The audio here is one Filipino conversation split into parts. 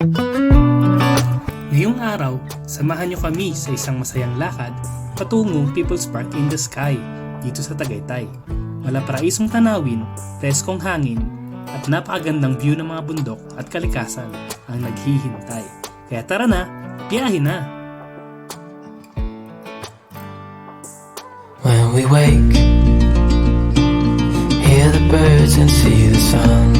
Ngayong araw, samahan niyo kami sa isang masayang lakad patungong People's Park in the Sky dito sa Tagaytay. Malapraisong tanawin, preskong hangin, at napakagandang view ng mga bundok at kalikasan ang naghihintay. Kaya tara na, biyahe na! When we wake, hear the birds and see the sun.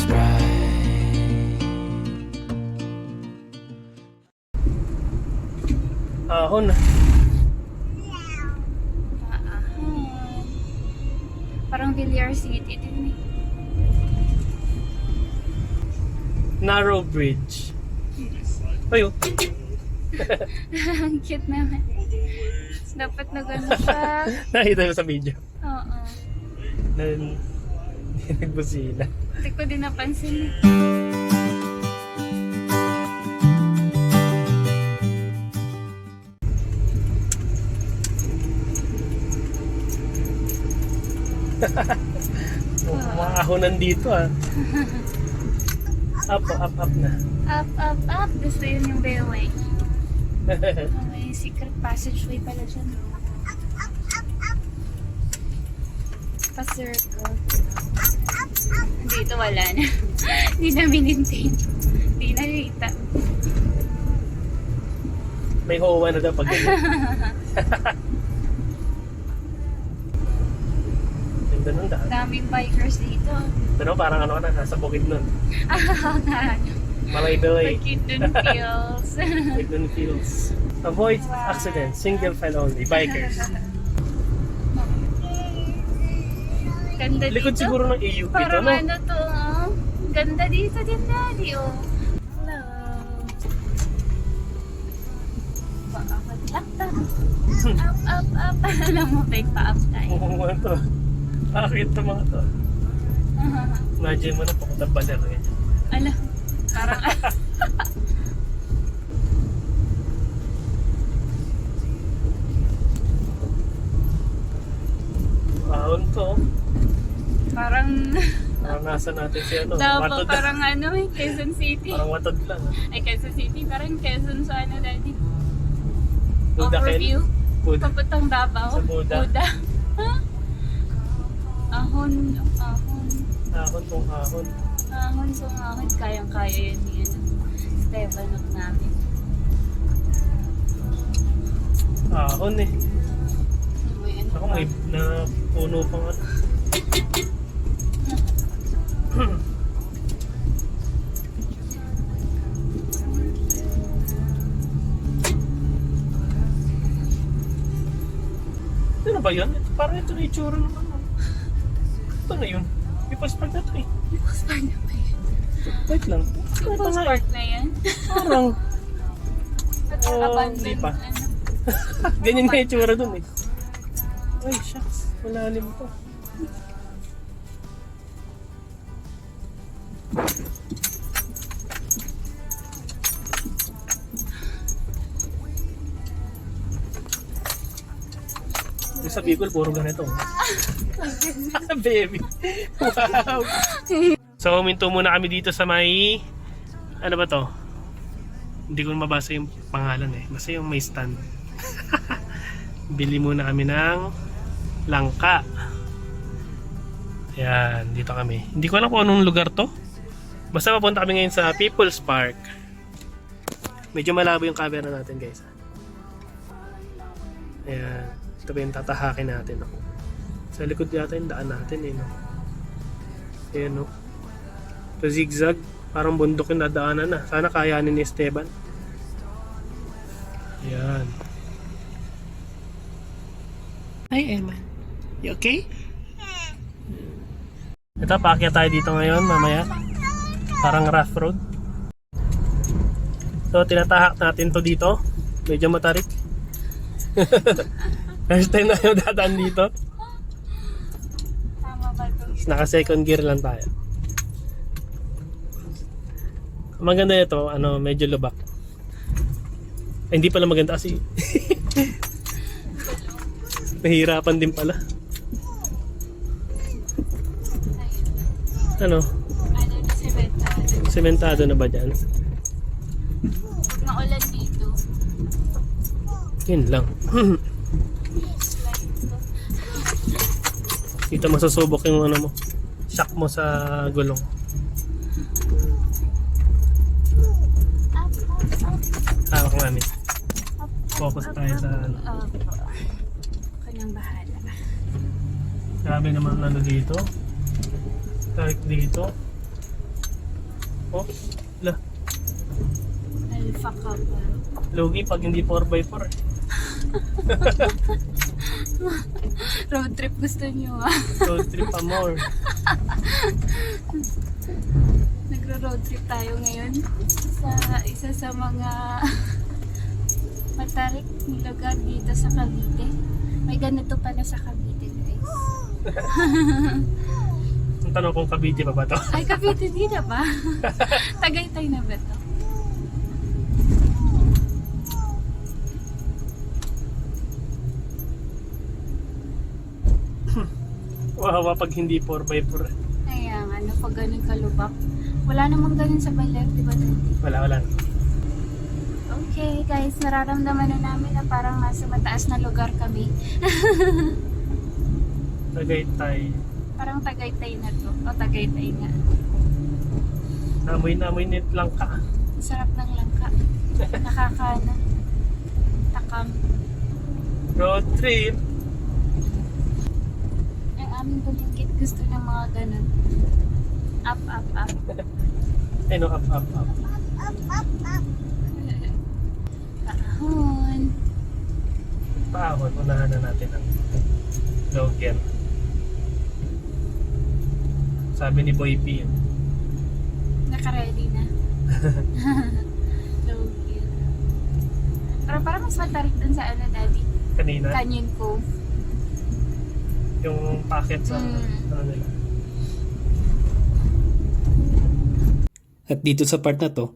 bright. Ahon na. Parang Villar City din eh. Narrow Bridge. Ayo, Ang cute naman. Dapat na gano'n siya. nakita ko sa video. Oo. Na, hindi nagbusina. Hindi ko din napansin. Oh, mga ahonan dito ah. Up, up, up na. Up, up, up. Gusto yun yung Bayway. Oh, may secret passageway pala dyan. Pa-circle. Dito wala na. Hindi na minintain. Hindi na kita. May hoa na daw pag ganyan. Daming bikers dito. Pero parang ano ka na, nasa bukid nun. Malay-belay. Pagkitun feels. Hidden fields. Avoid accidents. Single file only. Bikers. Ganda dito. Likod siguro ng AUP Parang no? ano to, oh. Ganda dito din, daddy, oh. Hello. Paakot up, up. Up, up. Alam mo, fake pa up tayo. Oo mga to. Bakit to mga to? Imagine mo na papunta baler eh. Ala, parang, Ahon to. parang, Parang nasa natin si ano. Davao, Watod. parang ano eh, Quezon City. Parang watod lang. ah. Ay, Quezon City, parang Quezon sa ano, daddy. Buda Overview. Buda. Papuntang Davao. Sa Buda. Ahon, ahon. Ahon tong ahon. Ahon kung ahon, kayang-kaya yan ni ano, Stefanok namin. Ahon eh. May ano Ako pa. may na puno pang ano. Ano ba yun? Parang ito na itsura ng ano. Na yun. People's Park na ito eh. People's Park na ba yun? Wait lang. People's eh. Park na yan? Parang Oh, hindi pa. ano. ganyan nga itsura dun eh. Ay, shucks. Malalim to. Yung sa Bicol, puro ganito. Baby. Wow. So, huminto muna kami dito sa may... Ano ba to? Hindi ko mabasa yung pangalan eh. Basta yung may stand. Bili muna kami ng langka. Ayan, dito kami. Hindi ko alam kung anong lugar to. Basta papunta kami ngayon sa People's Park. Medyo malabo yung camera natin guys. Ayan. Ito ba yung tatahakin natin. No? Sa likod yata yung daan natin eh. No? Ayan no. Ito zigzag. Parang bundok yung nadaanan na. Sana kayanin ni Esteban. Ayan. Hi, Emma. You okay? Ito, paakyat tayo dito ngayon mamaya. Parang rough road. So, tinatahak natin to dito. Medyo matarik. First time na yung dadaan dito. Naka second gear lang tayo. Maganda ito, ano, medyo lubak. Ay, hindi pala maganda kasi. Nahihirapan din pala. Ano, sementado na ba dyan? Maulan dito, Yun lang. Dito masusubok yung ano mo. Shock mo sa gulong. Hawak namin. up, Focus tayo sa ano. Nang bahala. Grabe naman ano dito. Tarik dito. Oh, la. Alpha ka ba? Logi pag hindi 4x4. eh. Road trip gusto niyo ah. Road trip pa more. Nagro-road trip tayo ngayon sa isa sa mga matarik na lugar dito sa Cavite. May ganito pala sa Cavite guys. Ang tanong kung Cavite pa ba to? Ay, Cavite di na ba? Tagaytay na ba to? Wawa pag hindi 4x4. Kaya nga, ano pag ganun kalubak. Wala namang ganun sa Baler, di ba? Wala, wala. Okay guys, nararamdaman na namin na parang nasa mataas na lugar kami. Tagaytay. Parang Tagaytay na to. O Tagaytay nga. Namoy namoy net lang ka. Ang sarap ng langka. Nakakana. Takam. Road trip. Ang aming bumingkit gusto ng mga ganun. Up, up, up. Ay no, up, up, up. Kahon. Paahon, unahan na natin ang low gear. Sabi ni Boy P. yun. Naka-ready na. cute. Pero parang mas matarik dun sa ano, daddy. Kanina, Canyon Cove. Yung packet sa Mm. ano nila. At dito sa part na to,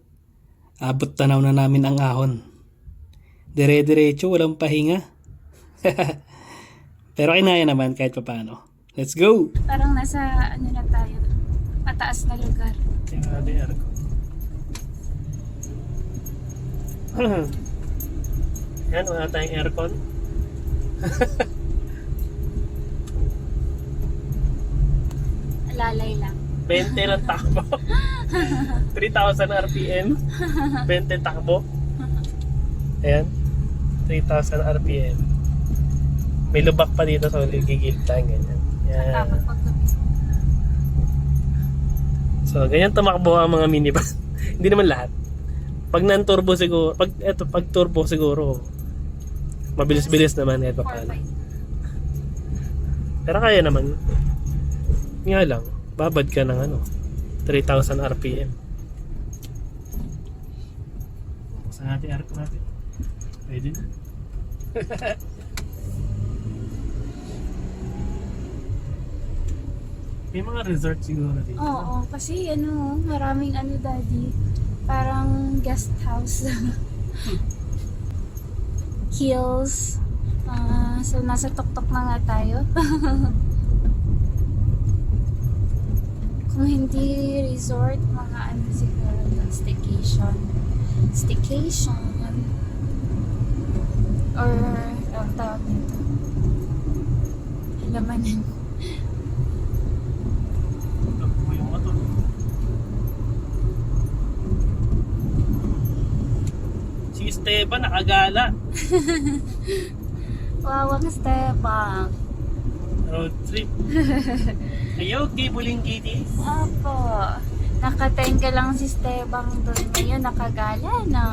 abot tanaw na namin ang ahon. Dire-diretso, walang pahinga. Pero kinaya naman kahit papano. Let's go! Parang nasa ano na tayo. Mataas na lugar. Yung aircon. Yan, wala tayong aircon. Lalay lang. 20 lang takbo. 3,000 RPM. 20 takbo. Ayan. 3,000 RPM. May lubak pa dito so gigil tayo ganyan. Yan. Tapos paggabi. So, ganyan tumakbo ang mga minivan. Hindi naman lahat. Pag non-turbo siguro, pag eto, pag turbo siguro, mabilis-bilis naman kahit 4 paano. by Pero kaya naman, nga lang, babad ka ng ano, 3,000 RPM. Buksan natin aircon natin. Pwede na. May mga resort siguro dito. Oo, kasi ano, maraming ano daddy. Parang guest house. Hills. Ah, so nasa tuktok na nga tayo. Kung hindi resort, mga ano siguro, staycation. Staycation. Or, ang tawag nito. Motor. Si Esteban nakagala. Wawang Stebang. Road trip. Ayaw, kibuling gitis. Apo. Nakatenga lang si Stebang doon ngayon. Nakagala na.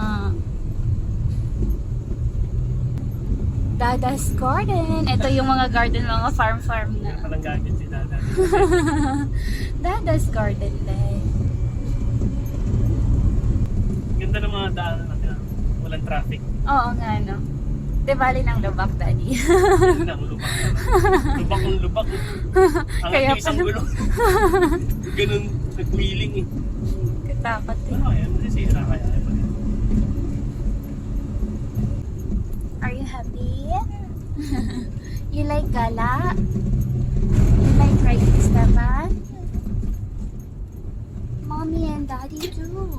Dada's Garden. Ito yung mga garden, mga farm-farm na. palang gadget si Dada. Dada's Garden din. Ganda Ganda ng mga daan natin. Walang traffic. Oo nga, no? Di bali ng lubak. Yun lang, lubak. lubak ng lubak. Ang Kaya isang pala- gulong. Ganun, nag-wheeling eh. Katakot eh. Ano kaya? Masisira kaya? Are you happy? you like gala? You like riding Esteban? Mommy and daddy too.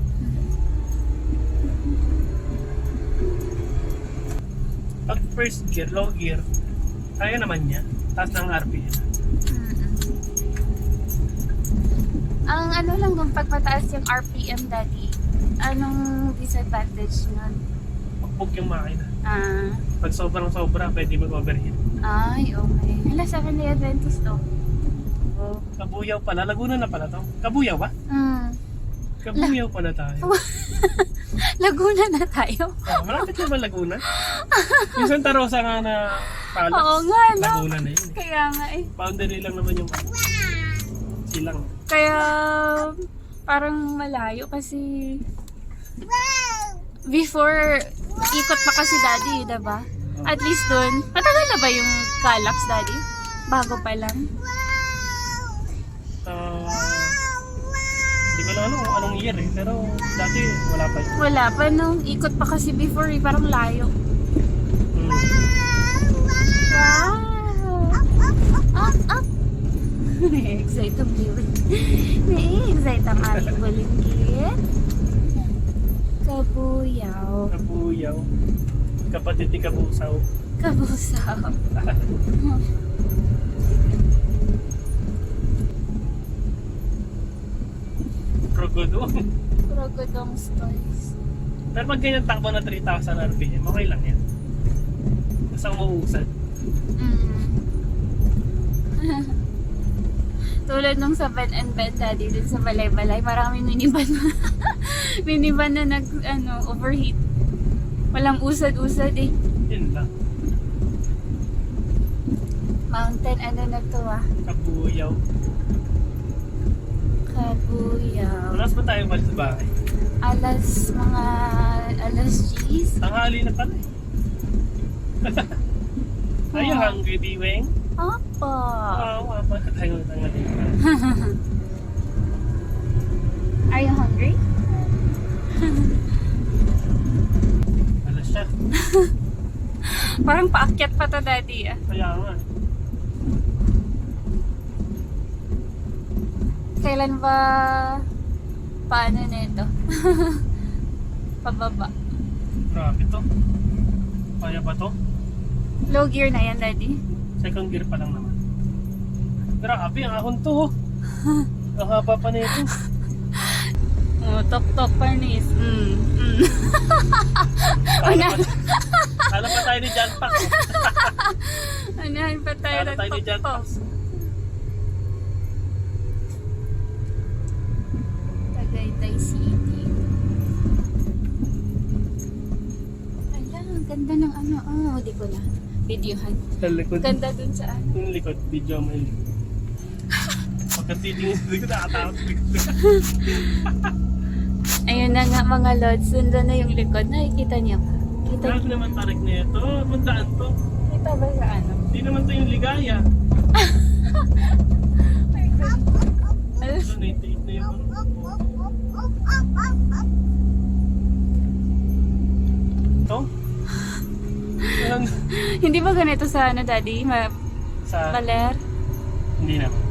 first gear, low gear, kaya naman niya. Taas ng RPM. Ang ano lang kung pagpataas yung RPM daddy, anong disadvantage nun? Pagpog yung makina. Ah, Pag sobrang sobra, pwede mag-overheat. ay, okay. Hala, 7 day Adventist to. Oh, Kabuyaw pala. Laguna na pala to. Kabuyaw ba? Hmm. Kabuyaw pala tayo. Laguna na tayo. Oh, malapit na ba Laguna? yung Santa Rosa nga na Palace. Oo nga, no? Laguna na yun. Kaya nga eh. Boundary lang naman yung silang. Kaya parang malayo kasi before ikot pa kasi daddy, 'di ba? At least doon, matagal na ba yung Calax daddy? Bago pa lang. Ano anong year eh. Pero dati wala pa yun. Wala pa nung ikot pa kasi before, eh, parang layo. Hmm. Wow! Up, up! Na-excite ang liwit. Na-excite ang ating bulinggit. Kabuyaw. Kabuyaw. Kapatid ni Kabusaw. Kabusaw. Krogodo. Krogodong's toys. Pero pag ganyan takbo na 3,000 RPM, okay lang yan. Basta umuusad. Mm. Tulad nung sa Ben and Ben Daddy dun sa Balay-Balay, maraming minivan minivan na nag, ano, overheat. Walang usad-usad eh. Yun lang. Mountain, ano na to ah? Kabuyaw. Kabuyaw. Malas ba tayo balik sa bahay? Alas, mga alas G's. Tanghali na pala eh. Are you hungry, Biweng? Opo. Oo, oh, pa tayo tanghali pa. Are you hungry? Alas siya. Parang paakyat pa to daddy ah. Kaya nga. Kailan ba paano nito? Pababa. Grabe to. Kaya ba to? Low gear na yan, daddy. Second gear pa lang naman. Grabe, ang ahon to. oh. Ang haba pa na ito. Oh, top top panis. Mm. Mm. Pa, kala pa tayo ni John Pac. oh. Anahan pa tayo ng tayo ni top John top. Pac. Tagaytay City. Ala, ang ganda ng ano. Oh, di ko na. Videohan. Sa likod. Ganda dun sa ano. Yung likod, video mo yung likod. Pagkatingin sa likod, nakatakot sa likod. Ayun na nga mga lods. Sundan na yung likod. Nakikita niyo ba? Kita, Grabe naman tarik na ito. Mandaan to. kita ba sa ano? Hindi naman to yung ligaya. Ano? Ito, 98 na yung ano. Ito? Hindi ba ganito sa ano, daddy? Ma sa... Baler? Hindi naman.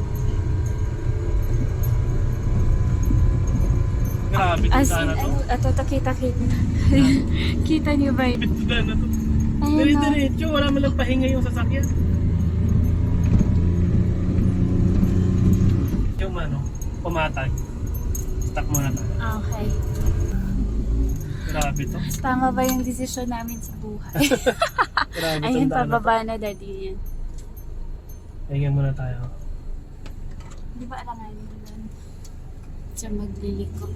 Grabe, As tindahan in, na to. ano, ato, to, kita, kita. kita niyo ba yun? Tindahan na to. Ang Dire-diretso, wala man lang pahinga yung sasakyan. Yung ano, pumatag. Stop muna tayo. Okay. Grabe to. Tama ba yung desisyon namin sa buhay? Grabe Ayun, tong daan na to. pababa na daddy yan. Pahinga muna tayo. Di ba alanganin mo nun? Siya magliliko.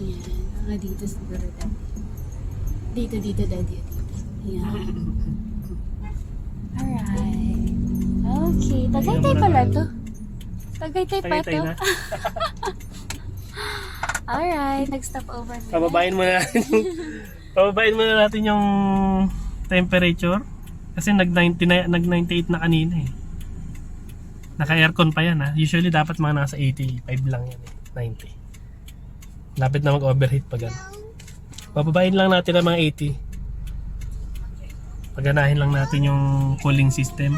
Yan. Mga dito siguro daddy. Dito, dito daddy. Dito. Yan. Alright. Okay. Tagaytay pala to. Tagaytay pa Tagaytay to. na. Alright. Nag-stop over na. Pababain muna natin yung pababain muna natin yung temperature kasi nag 90 na, nag 98 na kanina eh. Naka aircon pa yan ha. Usually dapat mga nasa 85 lang yan eh. 90. Lapit na mag-overheat pa gan. Pababain lang natin ang mga 80. Paganahin lang natin yung cooling system.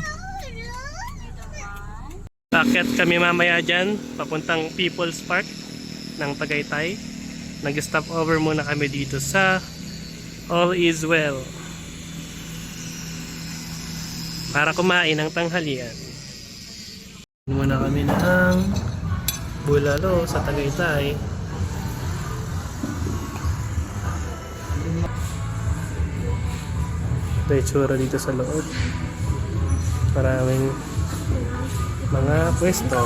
Akyat kami mamaya dyan, papuntang People's Park ng Tagaytay. Nag-stop over muna kami dito sa All Is Well. Para kumain ng tanghalian. Muna kami ng bulalo sa Tagaytay. Ito yung dito sa loob. Maraming mga pwesto.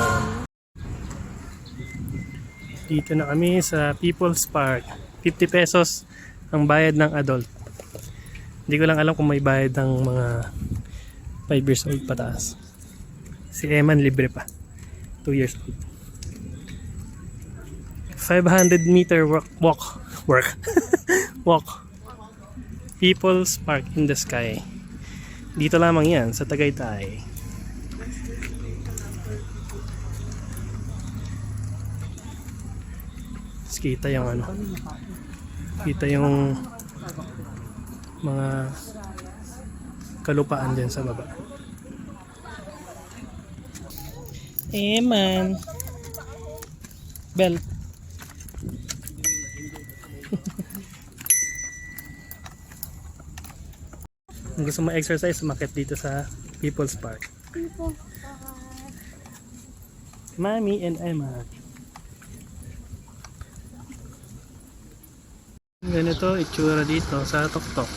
Dito na kami sa People's Park. 50 pesos ang bayad ng adult. Hindi ko lang alam kung may bayad ng mga 5 years old pataas. Si Eman libre pa. 2 years old. 500 meter walk walk work walk People's Park in the Sky dito lamang yan sa Tagaytay kita yung ano kita yung mga kalupaan din sa baba eh man bell Kung gusto mo exercise, sumakit dito sa People's Park. Mami and Emma. Ganito itsura dito sa Toktok.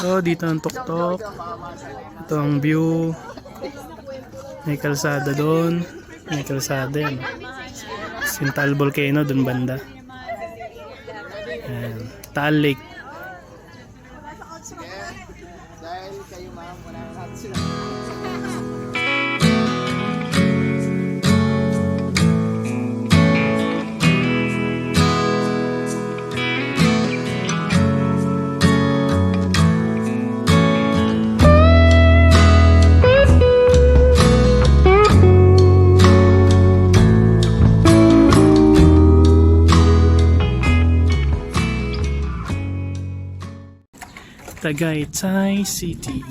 So, dito ang Toktok. Ito ang view. May kalsada doon. May kalsada yan. Sintal Volcano doon banda. Ayan. Taal Lake. Tagaytay City.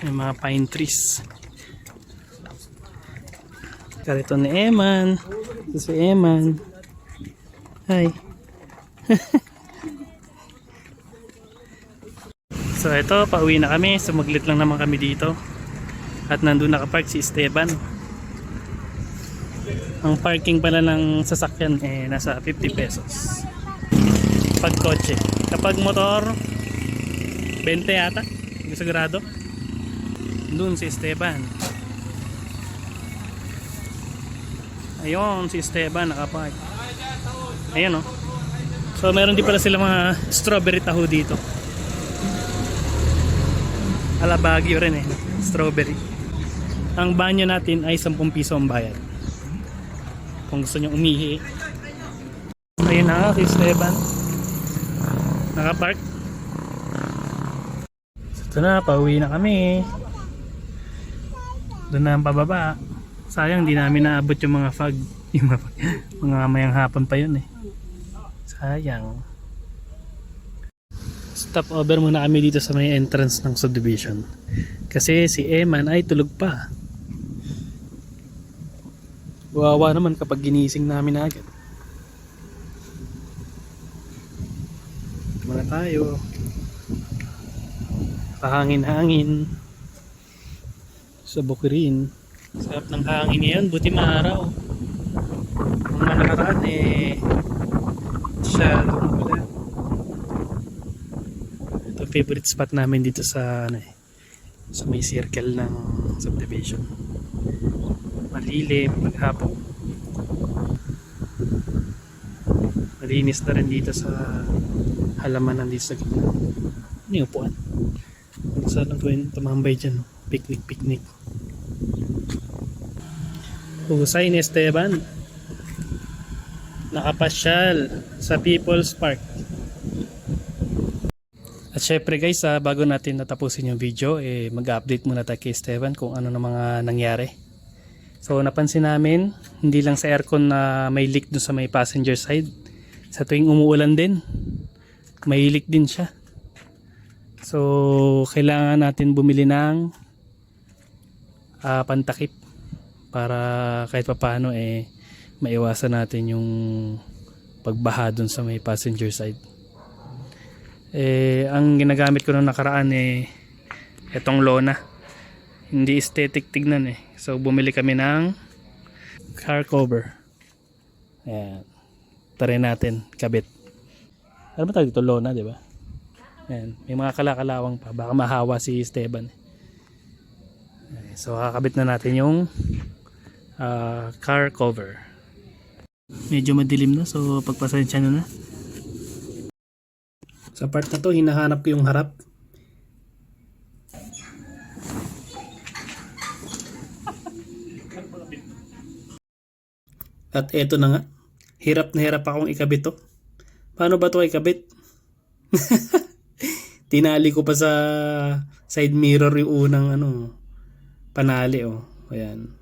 May mga pine trees. Karito ni Eman. Ito si Eman. Hi. so ito, pauwi na kami. Sumaglit lang naman kami dito. At nandun nakapark si Esteban. Ang parking pala ng sasakyan eh nasa 50 pesos pag kotse. Kapag motor, 20 yata. Hindi ko sigurado. Doon si Esteban. Ayun, si Esteban nakapark. Ayun oh. So meron din pala sila mga strawberry taho dito. Ala Baguio rin eh. Strawberry. Ang banyo natin ay 10 piso ang bayad. Kung gusto nyo umihi. Ayun na si Esteban. Nakapark. Ito na, pauwi na kami. Doon na ang pababa. Sayang, di namin naabot yung mga fog. Yung mga, mga mayang hapon pa yun eh. Sayang. Stop over muna kami dito sa may entrance ng subdivision. Kasi si Eman ay tulog pa. Wawa naman kapag ginising namin agad. Muna tayo. Kahangin-hangin. Sa bukirin. Sarap ng hangin ngayon, buti maaraw. Mga nakaraan eh, siya lumula. Ito favorite spot namin dito sa ano eh, sa may circle ng subdivision. Malilim, maghapon. Malinis na rin dito sa halaman nandito sa gitna. Ano yung upuan? Ano sa lang gawin tumambay dyan? Picnic, picnic. Husay ni Esteban. Nakapasyal sa People's Park. At syempre guys, ah, bago natin natapusin yung video, eh, mag-update muna tayo kay Esteban kung ano na mga nangyari. So napansin namin, hindi lang sa aircon na may leak dun sa may passenger side. Sa tuwing umuulan din, may leak din siya. So kailangan natin bumili ng ah, pantakip para kahit papaano eh maiwasan natin yung pagbaha dun sa may passenger side. Eh, ang ginagamit ko nung nakaraan eh, itong lona. Hindi aesthetic tignan eh. So, bumili kami ng car cover. Ayan. Try natin, kabit. Ano ba tawag dito? Lona, di ba? Ayan. May mga kalakalawang pa. Baka mahawa si Esteban. Ayan. So, kakabit na natin yung ah, car cover. Medyo madilim na, so pagpasensya nyo na. Sa part na to, hinahanap ko yung harap. At eto na nga. Hirap na hirap akong ikabit to. Paano ba to ikabit? Tinali ko pa sa side mirror yung unang ano, panali oh. Ayan.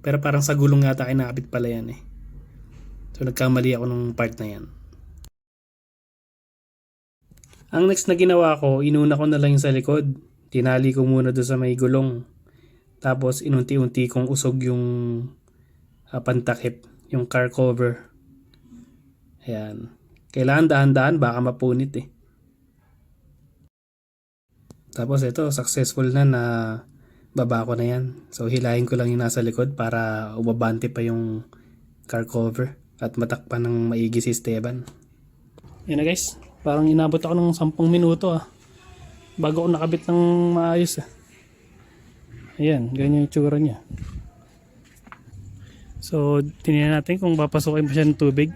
Pero parang sa gulong yata kinakabit pala yan eh. So nagkamali ako ng part na yan. Ang next na ginawa ko, inuna ko na lang yung sa likod. Tinali ko muna doon sa may gulong. Tapos inunti-unti kong usog yung ah, pantakip, yung car cover. Ayan. Kailangan dahan-dahan, baka mapunit eh. Tapos ito, successful na na baba ko na yan. So hilahin ko lang yung nasa likod para umabante pa yung car cover at matakpan ng maigi si Esteban. Yan na guys, parang inabot ako ng 10 minuto ah. Bago ako nakabit ng maayos ah. Ayan, ganyan yung tsura niya. So, tingnan natin kung papasukin pa siya ng tubig.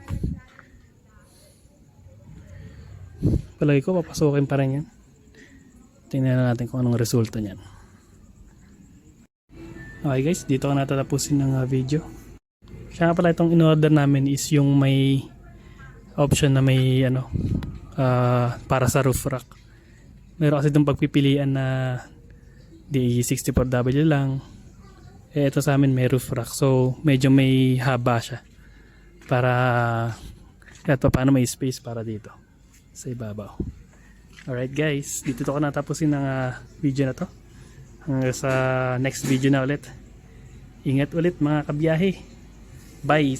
Palagi ko papasukin pa rin yan. Tingnan natin kung anong resulta niyan. Okay guys, dito ko natatapusin ng ah, video. Siya nga pala itong in-order namin is yung may option na may ano ah, para sa roof rack. Meron kasi itong pagpipilian na DE64W lang. Eh ito sa amin may roof rack. So medyo may haba siya. Para kahit pa paano may space para dito sa ibabaw. Alright guys, dito to ko natapusin ng ah, video na to. Hanggang sa next video na ulit. Ingat ulit mga kabiyahe. Bye!